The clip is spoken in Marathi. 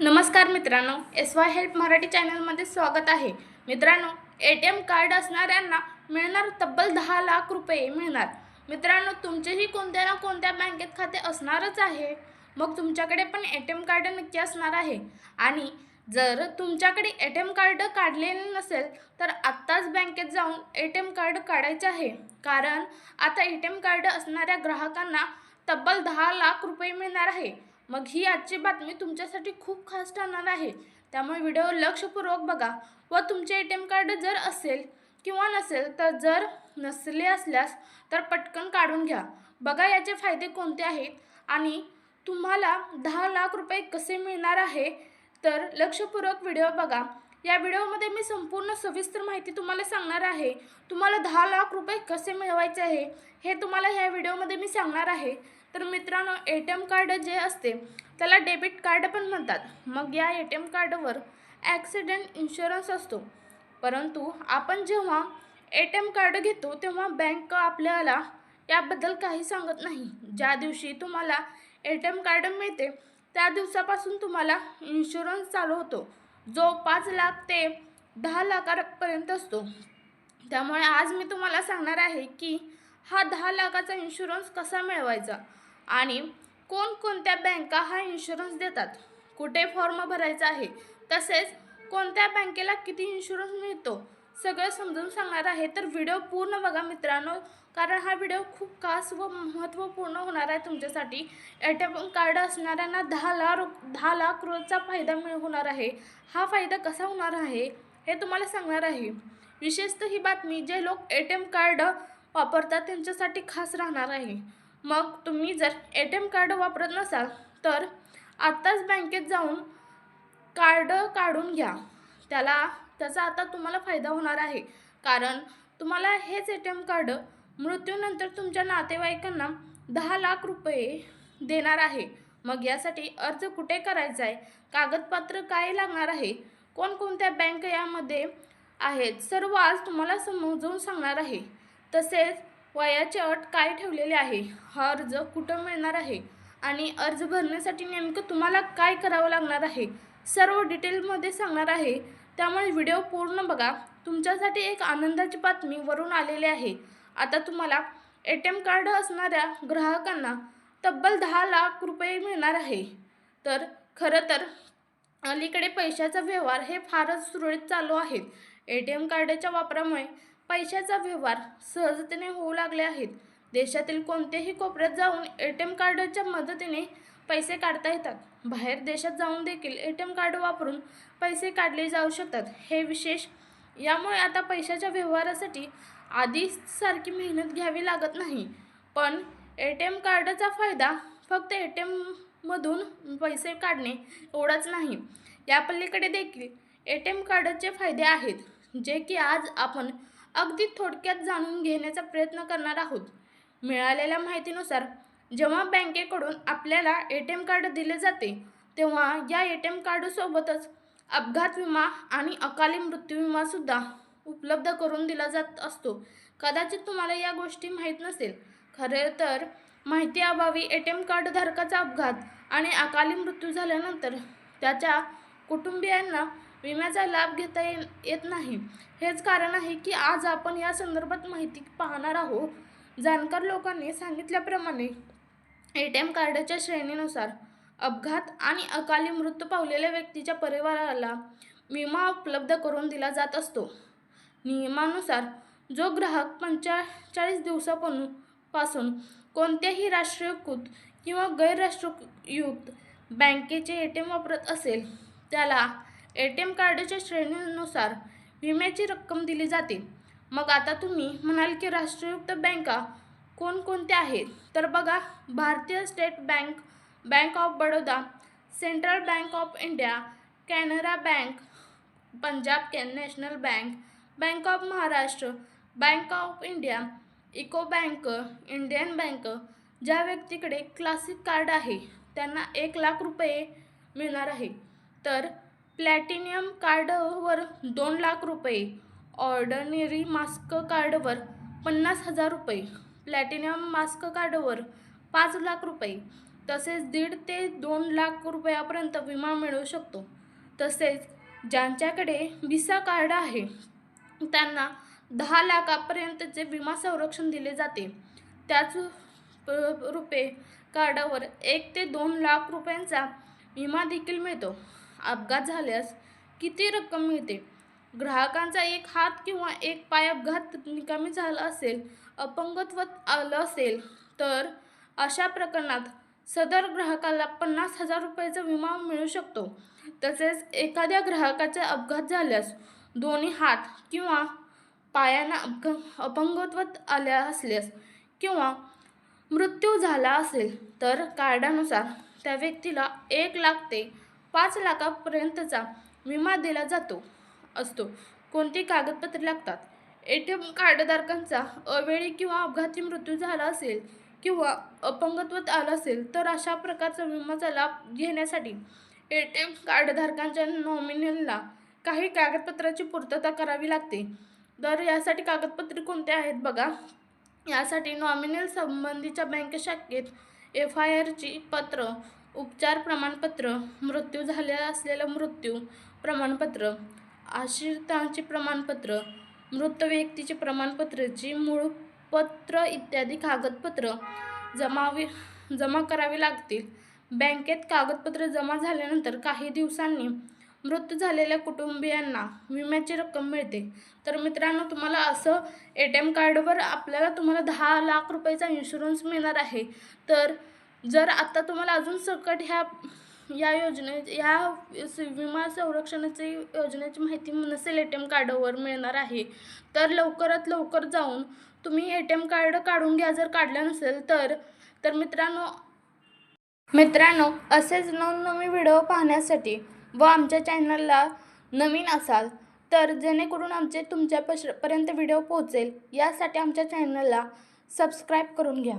नमस्कार मित्रांनो एस वाय हेल्प मराठी चॅनलमध्ये स्वागत आहे. मित्रांनो ए टी एम कार्ड असणाऱ्यांना मिळणार तब्बल दहा लाख रुपये मिळणार. मित्रांनो तुमचेही कोणत्या ना कोणत्या बँकेत खाते असणारच आहे. मग तुमच्याकडे पण ए टी एम कार्ड नक्की असणार आहे. आणि जर तुमच्याकडे ए टी एम कार्ड काढलेले नसेल तर आत्ताच बँकेत जाऊन ए टी एम कार्ड काढायचे आहे. कारण आता ए टी एम कार्ड असणाऱ्या ग्राहकांना तब्बल दहा लाख रुपये मिळणार आहे. मग ही आजची बातमी तुमच्यासाठी खूप खास ठरणार आहे. त्यामुळे व्हिडिओ लक्षपूर्वक बघा व तुमचे ए टी एम कार्ड जर असेल किंवा नसेल तर जर नसले असल्यास तर पटकन काढून घ्या. बघा याचे फायदे कोणते आहेत आणि तुम्हाला दहा लाख रुपये कसे मिळणार आहे तर लक्षपूर्वक व्हिडिओ बघा. या व्हिडिओमध्ये मी संपूर्ण सविस्तर माहिती तुम्हाला सांगणार आहे. तुम्हाला दहा लाख रुपये कसे मिळवायचे आहे हे तुम्हाला ह्या व्हिडिओमध्ये मी सांगणार आहे. तर मित्रांनो ए टी एम कार्ड जे असते त्याला डेबिट कार्ड पण म्हणतात. मग या ए टी एम कार्डवर ॲक्सिडेंट इन्शुरन्स असतो. परंतु आपण जेव्हा ए टी एम कार्ड घेतो तेव्हा बँक आपल्याला याबद्दल काही सांगत नाही. ज्या दिवशी तुम्हाला ए टी एम कार्ड मिळते त्या दिवसापासून तुम्हाला इन्शुरन्स चालू होतो. जो पाच लाख ते दहा लाखापर्यंत असतो. त्यामुळे आज मी तुम्हाला सांगणार आहे की हा दहा लाखाचा इन्शुरन्स कसा मिळवायचा? आणि कोणकोणत्या बँका हा इन्शुरन्स देतात? कुठे फॉर्म भरायचा आहे? तसेच कोणत्या बँकेला किती इन्शुरन्स मिळतो? सगळं समजून सांगणार आहे. तर व्हिडिओ पूर्ण बघा मित्रांनो. कारण हा व्हिडिओ खूप खास व महत्त्वपूर्ण होणार आहे तुमच्यासाठी. ए टी एम कार्ड असणाऱ्यांना दहा लाख दहा लाख रोजचा फायदा मिळ होणार आहे. हा फायदा कसा होणार आहे? हे तुम्हाला सांगणार आहे. विशेषतः ही बातमी जे लोक ए टी एम कार्ड वापरतात त्यांच्यासाठी खास राहणार आहे. मग तुम्ही जर ए टी एम कार्ड वापरत नसाल तर आत्ताच बँकेत जाऊन कार्ड काढून घ्या. त्याला त्याचा आता तुम्हाला फायदा होणार आहे. कारण तुम्हाला हेच ए टी एम कार्ड मृत्यूनंतर तुमच्या नातेवाईकांना दहा लाख रुपये देणार आहे. मग यासाठी अर्ज कुठे करायचा आहे कागदपत्र काय लागणार आहे? कोणकोणत्या बँक यामध्ये आहेत? सर्व आज तुम्हाला समजून सांगणार आहे. तसेच वयाची अट काय ठेवलेली आहे? हा अर्ज कुठं मिळणार आहे? आणि अर्ज भरण्यासाठी नेमकं तुम्हाला काय करावं लागणार आहे? सर्व डिटेलमध्ये सांगणार आहे. त्यामुळे व्हिडिओ पूर्ण बघा. तुमच्यासाठी एक आनंदाची बातमी वरून आलेली आहे. आता तुम्हाला ए टी एम कार्ड असणाऱ्या ग्राहकांना तब्बल दहा लाख रुपये मिळणार आहे. तर खरं तर अलीकडे पैशाचा व्यवहार हे फारच सुरळीत चालू आहेत. ए टी एम कार्डाच्या वापरामुळे पैशाचा व्यवहार सहजतेने होऊ लागले आहेत. देशातील कोणत्याही कोपऱ्यात जाऊन ए टी एम कार्डाच्या मदतीने पैसे काढता येतात. बाहेर देशात जाऊन देखील ए टी एम कार्ड वापरून पैसे काढले जाऊ शकतात. हे विशेष यामुळे आता पैशाच्या व्यवहारासाठी आधी सारखी मेहनत घ्यावी लागत नाही. पण ए टी एम कार्डचा फायदा फक्त ए टी एममधून पैसे काढणे एवढाच नाही. या पलीकडे देखील ए टी एम कार्डाचे फायदे आहेत. जे की आज आपण अगदी थोडक्यात जाणून घेण्याचा प्रयत्न करणार आहोत. मिळालेल्या माहितीनुसार जेव्हा बँकेकडून आपल्याला ए टी एम कार्ड दिले जाते तेव्हा या ए टी एम कार्डसोबतच अपघात विमा आणि अकाली मृत्यू विमासुद्धा उपलब्ध करून दिला जात असतो. कदाचित तुम्हाला या गोष्टी माहीत नसेल. खरे तर माहिती अभावी ए टी एम कार्डधारकाचा अपघात आणि अकाली मृत्यू झाल्यानंतर त्याच्या कुटुंबियांना विम्याचा लाभ घेता ये येत नाही. हेच कारण आहे की आज आपण या संदर्भात माहिती पाहणार आहोत. जाणकार लोकांनी सांगितल्याप्रमाणे ए टी एम कार्डाच्या श्रेणीनुसार अपघात आणि अकाली मृत्यू पावलेल्या व्यक्तीच्या परिवाराला विमा उपलब्ध करून दिला जात असतो. नियमानुसार जो ग्राहक पंचेचाळीस दिवसापासून पासून कोणत्याही राष्ट्रीयकृत किंवा गैरराष्ट्रयुक्त बँकेचे ए टी एम वापरत असेल त्याला ए टी एम कार्डच्या श्रेणीनुसार विम्याची रक्कम दिली जाते. मग आता तुम्ही म्हणाल की राष्ट्रयुक्त बँका कोणकोणत्या आहेत? तर बघा भारतीय state bank bank of Baroda central bank of India Canara bank Punjab कॅ national bank bank of Maharashtra bank of India UCO bank Indian bank ज्या व्यक्तीकडे क्लासिक कार्ड आहे त्यांना एक लाख रुपये मिळणार आहे. तर प्लॅटिनियम कार्डवर दोन लाख रुपये ऑर्डनरी मास्क कार्डवर पन्नास हजार रुपये प्लॅटिनियम मास्क कार्डवर पाच लाख रुपये तसेच दीड ते दोन लाख रुपयापर्यंत विमा मिळू शकतो. तसेच ज्यांच्याकडे विसा कार्ड आहे त्यांना दहा लाखापर्यंतचे विमा संरक्षण दिले जाते. त्याच प- रुपये कार्डावर एक ते दोन लाख रुपयांचा विमा देखील मिळतो. अपघात झाल्यास किती रक्कम मिळते? ग्राहकांचा एक हात किंवा एक पाय अपघात निकामी झाला असेल अपंगत्व आलं असेल तर अशा प्रकरणात सदर ग्राहकाला पन्नास हजार रुपयाचा विमा मिळू शकतो. तसेच एखाद्या ग्राहकाचा अपघात झाल्यास दोन्ही हात किंवा पायांना अपघ अपंगत्व आल्या असल्यास किंवा मृत्यू झाला असेल तर कार्डानुसार त्या व्यक्तीला एक लाख ते पाच लाखापर्यंतचा विमा दिला जातो असतो. कोणती कागदपत्रे लागतात? ए टी एम कार्डधारकांचा अवेळी किंवा अपघाती मृत्यू झाला असेल किंवा अपंगत्व आलं असेल तर अशा प्रकारचा विमाचा लाभ घेण्यासाठी ए टी एम कार्डधारकांच्या नॉमिनलला काही कागदपत्राची पूर्तता करावी लागते. तर यासाठी कागदपत्रे कोणते आहेत बघा. यासाठी नॉमिनल संबंधीच्या बँक शाखेत एफ आय आरची पत्र उपचार प्रमाणपत्र मृत्यू झालेला असलेलं मृत्यू प्रमाणपत्र आश्रितांचे प्रमाणपत्र मृत व्यक्तीचे प्रमाणपत्राची मूळ पत्र इत्यादी कागदपत्र जमावी जमा करावी लागतील. बँकेत कागदपत्र जमा झाल्यानंतर काही दिवसांनी मृत झालेल्या कुटुंबियांना विम्याची रक्कम मिळते. तर मित्रांनो तुम्हाला असं ए टी एम कार्डवर आपल्याला तुम्हाला दहा लाख रुपयाचा इन्शुरन्स मिळणार आहे. तर जर आता तुम्हाला अजून सकट ह्या या योजने या विमा संरक्षणाची योजनेची माहिती नसेल ए टी एम कार्डवर मिळणार आहे तर लवकरात लवकर जाऊन तुम्ही ए टी एम कार्ड काढून घ्या जर काढलं नसेल तर. तर मित्रांनो मित्रांनो असेच नवनवीन व्हिडिओ पाहण्यासाठी व आमच्या चॅनलला नवीन असाल तर जेणेकरून आमचे तुमच्या पश पर्यंत व्हिडिओ पोहोचेल यासाठी आमच्या चॅनलला सबस्क्राईब करून घ्या.